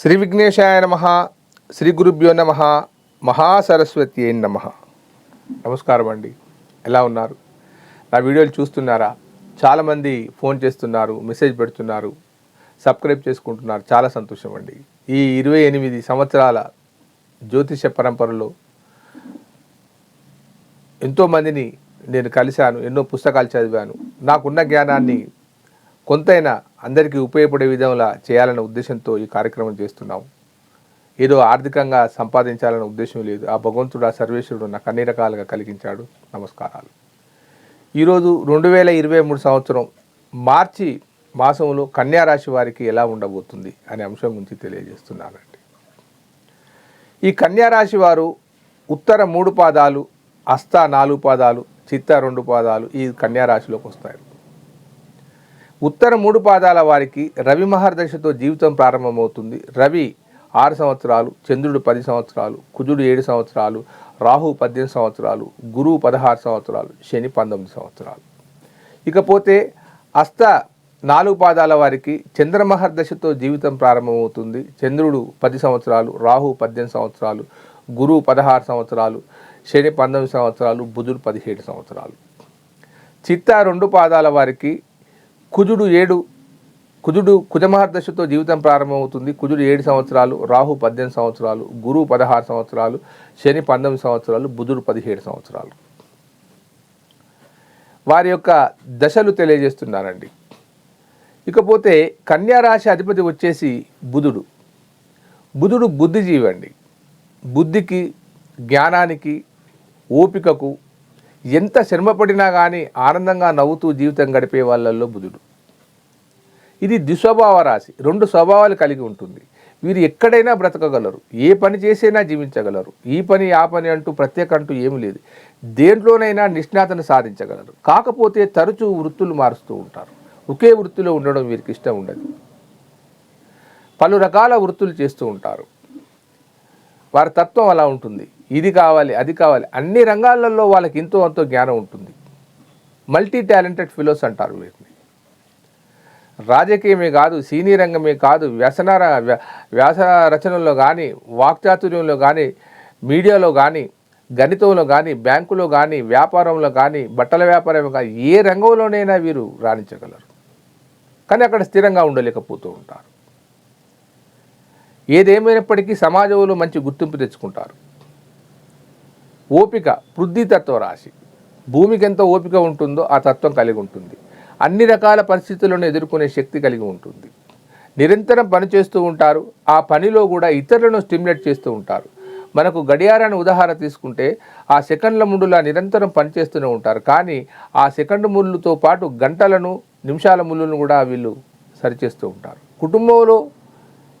శ్రీ విఘ్నేశాయ నమ శ్రీ గురుభ్యో నమ మహాసరస్వతి అయిన నమ. నమస్కారం అండి. ఎలా ఉన్నారు? నా వీడియోలు చూస్తున్నారా? చాలామంది ఫోన్ చేస్తున్నారు మెసేజ్ పెడుతున్నారు సబ్స్క్రైబ్ చేసుకుంటున్నారు. చాలా సంతోషం అండి. ఈ ఇరవై ఎనిమిది సంవత్సరాల జ్యోతిష పరంపరలో ఎంతోమందిని నేను కలిశాను ఎన్నో పుస్తకాలు చదివాను. నాకున్న జ్ఞానాన్ని కొంతైనా అందరికీ ఉపయోగపడే విధంగా చేయాలనే ఉద్దేశంతో ఈ కార్యక్రమం చేస్తున్నాం. ఏదో ఆర్థికంగా సంపాదించాలనే ఉద్దేశం లేదు. ఆ భగవంతుడు ఆ సర్వేశ్వరుడు నాకు అన్ని రకాలుగా కలిగించాడు. నమస్కారాలు. ఈరోజు రెండు వేల ఇరవై మూడు సంవత్సరం మార్చి మాసంలో కన్యా రాశి వారికి ఎలా ఉండబోతుంది అనే అంశం గురించి తెలియజేస్తున్నానండి. ఈ కన్యారాశి వారు ఉత్తర మూడు పాదాలు అస్త నాలుగు పాదాలు చిత్త రెండు పాదాలు ఈ కన్యారాశిలోకి వస్తాయి. ఉత్తర మూడు పాదాల వారికి రవి మహర్దశతో జీవితం ప్రారంభమవుతుంది. రవి ఆరు సంవత్సరాలు చంద్రుడు పది సంవత్సరాలు కుజుడు ఏడు సంవత్సరాలు రాహు పద్దెనిమిది సంవత్సరాలు గురువు పదహారు సంవత్సరాలు శని పంతొమ్మిది సంవత్సరాలు. ఇకపోతే అస్త నాలుగు పాదాల వారికి చంద్రమహర్దశతో జీవితం ప్రారంభమవుతుంది. చంద్రుడు పది సంవత్సరాలు రాహు పద్దెనిమిది సంవత్సరాలు గురువు పదహారు సంవత్సరాలు శని పంతొమ్మిది సంవత్సరాలు బుధుడు పదిహేడు సంవత్సరాలు. చిత్త రెండు పాదాల వారికి కుజుడు ఏడు కుజుడు కుజమహర్దశతో జీవితం ప్రారంభమవుతుంది. కుజుడు ఏడు సంవత్సరాలు రాహు పద్దెనిమిది సంవత్సరాలు గురువు పదహారు సంవత్సరాలు శని పంతొమ్మిది సంవత్సరాలు బుధుడు పదిహేడు సంవత్సరాలు. వారి యొక్క దశలు తెలియజేస్తున్నారండి. ఇకపోతే కన్యారాశి అధిపతి వచ్చేసి బుధుడు. బుధుడు బుద్ధిజీవి అండి బుద్ధికి జ్ఞానానికి ఓపికకు ఎంత శ్రమపడినా కానీ ఆనందంగా నవ్వుతూ జీవితం గడిపే వాళ్ళల్లో బుధుడు. ఇది దుస్వభావ రాశి. రెండు స్వభావాలు కలిగి ఉంటుంది. వీరు ఎక్కడైనా బ్రతకగలరు. ఏ పని చేసైనా జీవించగలరు. ఈ పని ఆ పని అంటూ ప్రత్యేక అంటూ ఏమి లేదు. దేంట్లోనైనా నిష్ణాతను సాధించగలరు. కాకపోతే తరచూ వృత్తులు మారుస్తూ ఉంటారు. ఒకే వృత్తిలో ఉండడం వీరికి ఇష్టం ఉండదు. పలు రకాల వృత్తులు చేస్తూ ఉంటారు. వారి తత్వం అలా ఉంటుంది. ఇది కావాలి అది కావాలి. అన్ని రంగాలలో వాళ్ళకి ఎంతో అంతో జ్ఞానం ఉంటుంది. మల్టీ టాలెంటెడ్ ఫిలోస్ అంటారు వీటిని రాజకీయమే కాదు సినీ రంగమే కాదు వ్యసన వ్య- వ్యాస రచనల్లో కానీ వాక్చాతుర్యంలో కానీ మీడియాలో కానీ గణితంలో కానీ బ్యాంకులో కానీ వ్యాపారంలో కానీ బట్టల వ్యాపారం కానీ ఏ రంగంలోనైనా వీరు రాణించగలరు. కానీ అక్కడ స్థిరంగా ఉండలేకపోతూ ఉంటారు. ఏదేమైనప్పటికీ సమాజంలో మంచి గుర్తింపు తెచ్చుకుంటారు. ఓపిక పృథ్వీతత్వ రాశి. భూమికి ఎంత ఓపిక ఉంటుందో ఆ తత్వం కలిగి ఉంటుంది. అన్ని రకాల పరిస్థితులను ఎదుర్కొనే శక్తి కలిగి ఉంటుంది. నిరంతరం పనిచేస్తూ ఉంటారు. ఆ పనిలో కూడా ఇతరులను స్టిమ్యులేట్ చేస్తూ ఉంటారు. మనకు గడియారాన్ని ఉదాహరణ తీసుకుంటే ఆ సెకండ్ల ముందులా నిరంతరం పనిచేస్తూనే ఉంటారు. కానీ ఆ సెకండ్ ముళ్ళుతో పాటు గంటలను నిమిషాల ముళ్ళును కూడా వీళ్ళు సరిచేస్తూ ఉంటారు. కుటుంబంలో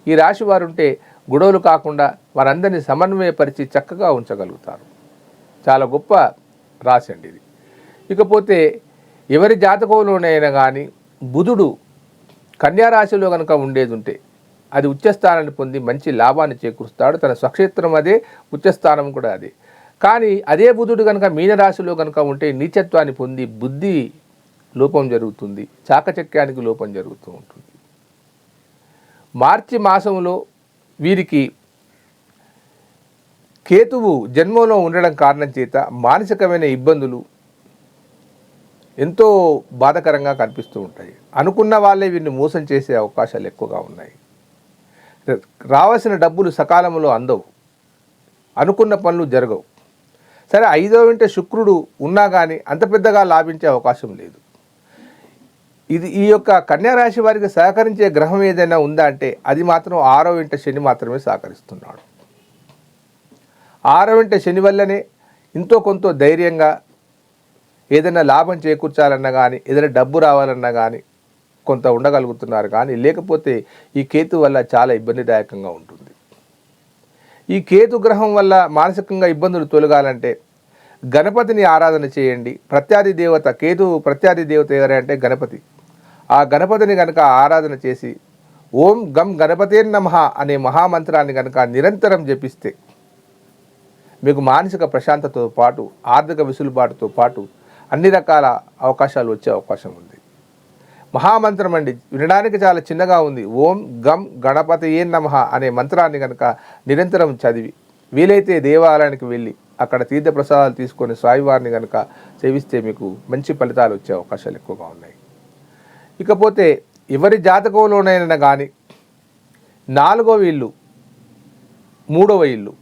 ఈ రాశి వారు ఉంటే గొడవలు కాకుండా వారందరినీ సమన్వయపరిచి చక్కగా ఉంచగలుగుతారు. చాలా గొప్ప రాశి అండి ఇది. ఇకపోతే ఎవరి జాతకంలోనైనా కానీ బుధుడు కన్యారాశిలో కనుక ఉండేది ఉంటే అది ఉచ్చస్థానాన్ని పొంది మంచి లాభాన్ని చేకూరుస్తాడు. తన స్వక్షేత్రం అదే ఉచ్చస్థానం కూడా అదే. కానీ అదే బుధుడు కనుక మీనరాశిలో కనుక ఉంటే నీచత్వాన్ని పొంది బుద్ధి లోపం జరుగుతుంది చాకచక్యానికి లోపం జరుగుతూ ఉంటుంది. మార్చి మాసంలో వీరికి కేతువు జన్మంలో ఉండడం కారణం చేత మానసికమైన ఇబ్బందులు ఎంతో బాధకరంగా కనిపిస్తూ ఉంటాయి. అనుకున్న వాళ్ళే వీరిని మోసం చేసే అవకాశాలు ఎక్కువగా ఉన్నాయి. రావాల్సిన డబ్బులు సకాలంలో అందవు. అనుకున్న పనులు జరగవు. సరే ఐదో వింట శుక్రుడు ఉన్నా కానీ అంత పెద్దగా లాభించే అవకాశం లేదు. ఇది ఈ యొక్క కన్యారాశి వారికి సహకరించే గ్రహం ఏదైనా ఉందా అంటే అది మాత్రం ఆరో వింట శని మాత్రమే సహకరిస్తున్నాడు. ఆరో ఇంట శని వల్లనే ఇంతో కొంత ధైర్యంగా ఏదైనా లాభం చేకూర్చాలన్నా కానీ ఏదైనా డబ్బు రావాలన్నా కానీ కొంత ఉండగలుగుతున్నారు. కానీ లేకపోతే ఈ కేతు వల్ల చాలా ఇబ్బందిదాయకంగా ఉంటుంది. ఈ కేతు గ్రహం వల్ల మానసికంగా ఇబ్బందులు తొలగాలంటే గణపతిని ఆరాధన చేయండి. ప్రత్యాది దేవత కేతు ప్రత్యాది దేవత ఎవరంటే గణపతి. ఆ గణపతిని కనుక ఆరాధన చేసి ఓం గం గణపతే నమ అనే మహామంత్రాన్ని కనుక నిరంతరం జపిస్తే మీకు మానసిక ప్రశాంతతో పాటు ఆర్థిక వెసులుబాటుతో పాటు అన్ని రకాల అవకాశాలు వచ్చే అవకాశం ఉంది. మహామంత్రం అండి వినడానికి చాలా చిన్నగా ఉంది. ఓం గం గణపతి ఏ నమ అనే మంత్రాన్ని కనుక నిరంతరం చదివి వీలైతే దేవాలయానికి వెళ్ళి అక్కడ తీర్థ ప్రసాదాలు తీసుకొని స్వామివారిని కనుక సేవిస్తే మీకు మంచి ఫలితాలు వచ్చే అవకాశాలు ఎక్కువగా ఉన్నాయి. ఇకపోతే ఎవరి జాతకంలోనైనా కానీ నాలుగవ ఇల్లు మూడవ ఇల్లు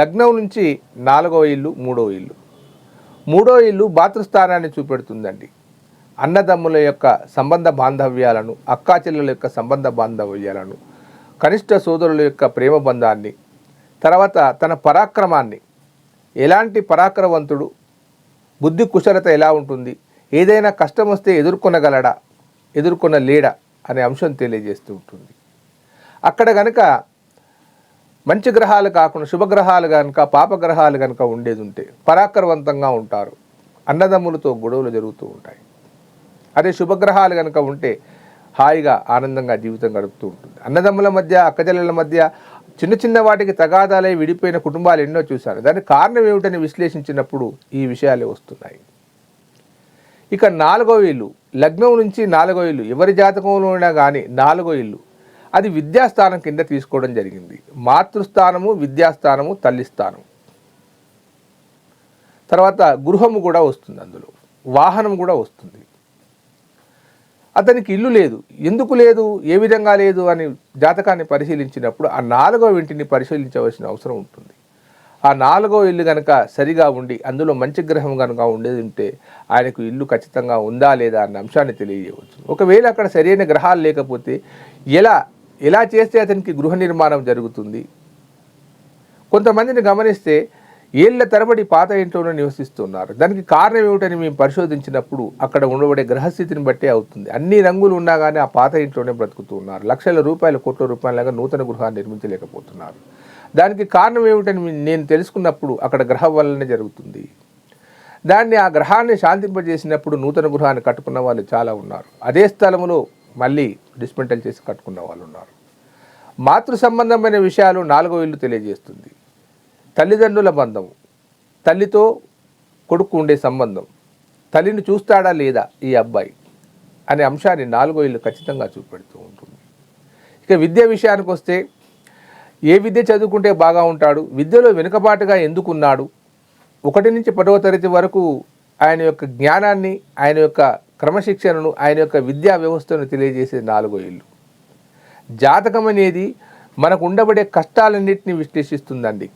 లగ్నం నుంచి నాలుగవ ఇల్లు మూడవ ఇల్లు మూడో ఇల్లు భాతృస్థానాన్ని చూపెడుతుందండి. అన్నదమ్ముల యొక్క సంబంధ బాంధవ్యాలను అక్కాచెల్లెల యొక్క సంబంధ బాంధవ్యాలను కనిష్ట సోదరుల యొక్క ప్రేమ బంధాన్ని తర్వాత తన పరాక్రమాన్ని ఎలాంటి పరాక్రమవంతుడు బుద్ధి కుశలత ఎలా ఉంటుంది ఏదైనా కష్టం వస్తే ఎదుర్కొనగలడా ఎదుర్కొనలేడా అనే అంశం తెలియజేస్తూ ఉంటుంది. అక్కడ కనుక మంచి గ్రహాలు కాకుండా శుభగ్రహాలు కనుక పాపగ్రహాలు కనుక ఉండేది ఉంటే పరాక్రమవంతంగా ఉంటారు. అన్నదమ్ములతో గొడవలు జరుగుతూ ఉంటాయి. అదే శుభగ్రహాలు కనుక ఉంటే హాయిగా ఆనందంగా జీవితం గడుపుతూ ఉంటుంది. అన్నదమ్ముల మధ్య అక్కచెల్లెల మధ్య చిన్న చిన్న వాటికి తగాదాలై విడిపోయిన కుటుంబాలు ఎన్నో చూశాను దానికి కారణం ఏమిటని విశ్లేషించినప్పుడు ఈ విషయాలే వస్తున్నాయి. ఇక నాలుగో ఇల్లు లగ్నం నుంచి నాలుగో ఇల్లు ఎవరి జాతకంలో అయినా కానీ నాలుగో ఇల్లు అది విద్యాస్థానం కింద తీసుకోవడం జరిగింది. మాతృస్థానము విద్యాస్థానము తల్లి స్థానం తర్వాత గృహము కూడా వస్తుంది అందులో. వాహనం కూడా వస్తుంది. అతనికి ఇల్లు లేదు. ఎందుకు లేదు? ఏ విధంగా లేదు? అని జాతకాన్ని పరిశీలించినప్పుడు ఆ నాలుగో ఇంటిని పరిశీలించవలసిన అవసరం ఉంటుంది. ఆ నాలుగో ఇల్లు కనుక సరిగా ఉండి అందులో మంచి గ్రహం కనుక ఉండేది ఉంటే ఆయనకు ఇల్లు ఖచ్చితంగా ఉందా లేదా అన్న అంశాన్ని తెలియజేయవచ్చు. ఒకవేళ అక్కడ సరైన గ్రహాలు లేకపోతే ఎలా ఎలా చేస్తే అతనికి గృహ నిర్మాణం జరుగుతుంది? కొంతమందిని గమనిస్తే ఏళ్ళ తరబడి పాత ఇంట్లోనే నివసిస్తున్నారు. దానికి కారణం ఏమిటని మేము పరిశోధించినప్పుడు అక్కడ ఉండబడే గ్రహస్థితిని బట్టే అవుతుంది. అన్ని రంగులు ఉన్నా కానీ ఆ పాత ఇంట్లోనే బ్రతుకుతూ ఉన్నారు. లక్షల రూపాయలు కోట్ల రూపాయలగా నూతన గృహాన్ని నిర్మించలేకపోతున్నారు. దానికి కారణం ఏమిటని నేను తెలుసుకున్నప్పుడు అక్కడ గ్రహం వల్లనే జరుగుతుంది. దాన్ని ఆ గ్రహాన్ని శాంతింపజేసినప్పుడు నూతన గృహాన్ని కట్టుకున్న వాళ్ళు చాలా ఉన్నారు. అదే స్థలంలో మళ్ళీ డిస్మెంటల్ చేసి కట్టుకున్న వాళ్ళు ఉన్నారు. మాతృ సంబంధమైన విషయాలు నాలుగో ఇల్లు తెలియజేస్తుంది. తల్లిదండ్రుల బంధం తల్లితో కొడుకు ఉండే సంబంధం తల్లిని చూస్తాడా లేదా ఈ అబ్బాయి అనే అంశాన్ని నాలుగో ఇల్లు ఖచ్చితంగా చూపెడుతూ ఉంటుంది. ఇక విద్య విషయానికి వస్తే ఏ విద్య చదువుకుంటే బాగా ఉంటాడు విద్యలో వెనుకబాటుగా ఎందుకున్నాడు? ఒకటి నుంచి పదవ తరగతి వరకు ఆయన యొక్క జ్ఞానాన్ని ఆయన యొక్క క్రమశిక్షణను ఆయన యొక్క విద్యా వ్యవస్థను తెలియజేసే నాలుగో ఇల్లు. జాతకం అనేది మనకు ఉండబడే కష్టాలన్నింటినీ విశ్లేషిస్తుందండి.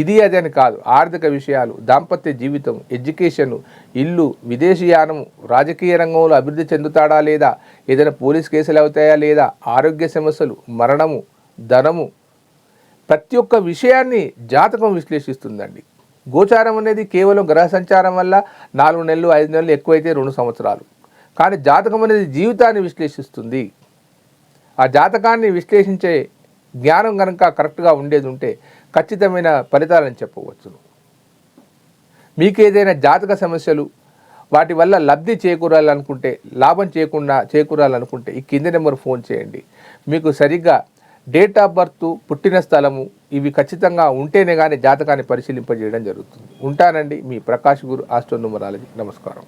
ఇది అది అని కాదు. ఆర్థిక విషయాలు దాంపత్య జీవితం ఎడ్యుకేషన్ ఇల్లు విదేశీయానము రాజకీయ రంగంలో అభివృద్ధి చెందుతాడా లేదా ఏదైనా పోలీస్ కేసులు అవుతాయా లేదా ఆరోగ్య సమస్యలు మరణము ధనము ప్రతి ఒక్క విషయాన్ని జాతకం విశ్లేషిస్తుందండి. గోచారం అనేది కేవలం గ్రహ సంచారం వల్ల నాలుగు నెలలు ఐదు నెలలు ఎక్కువైతే రెండు సంవత్సరాలు. కానీ జాతకం అనేది జీవితాన్ని విశ్లేషిస్తుంది. ఆ జాతకాన్ని విశ్లేషించే జ్ఞానం కనుక కరెక్ట్గా ఉండేది ఉంటే ఖచ్చితమైన ఫలితాలని చెప్పవచ్చును. మీకు ఏదైనా జాతక సమస్యలు వాటి వల్ల లబ్ధి చేకూరాలనుకుంటే లాభం చేయకుండా చేకూరాలనుకుంటే ఈ కింది నెంబర్ ఫోన్ చేయండి. మీకు సరిగ్గా డేట్ ఆఫ్ బర్త్ పుట్టిన స్థలము ఇవి ఖచ్చితంగా ఉంటేనే కానీ జాతకాన్ని పరిశీలింపజేయడం జరుగుతుంది. ఉంటానండి మీ ప్రకాష్ గురు ఆస్ట్రోనుమరాలజీ నమస్కారం.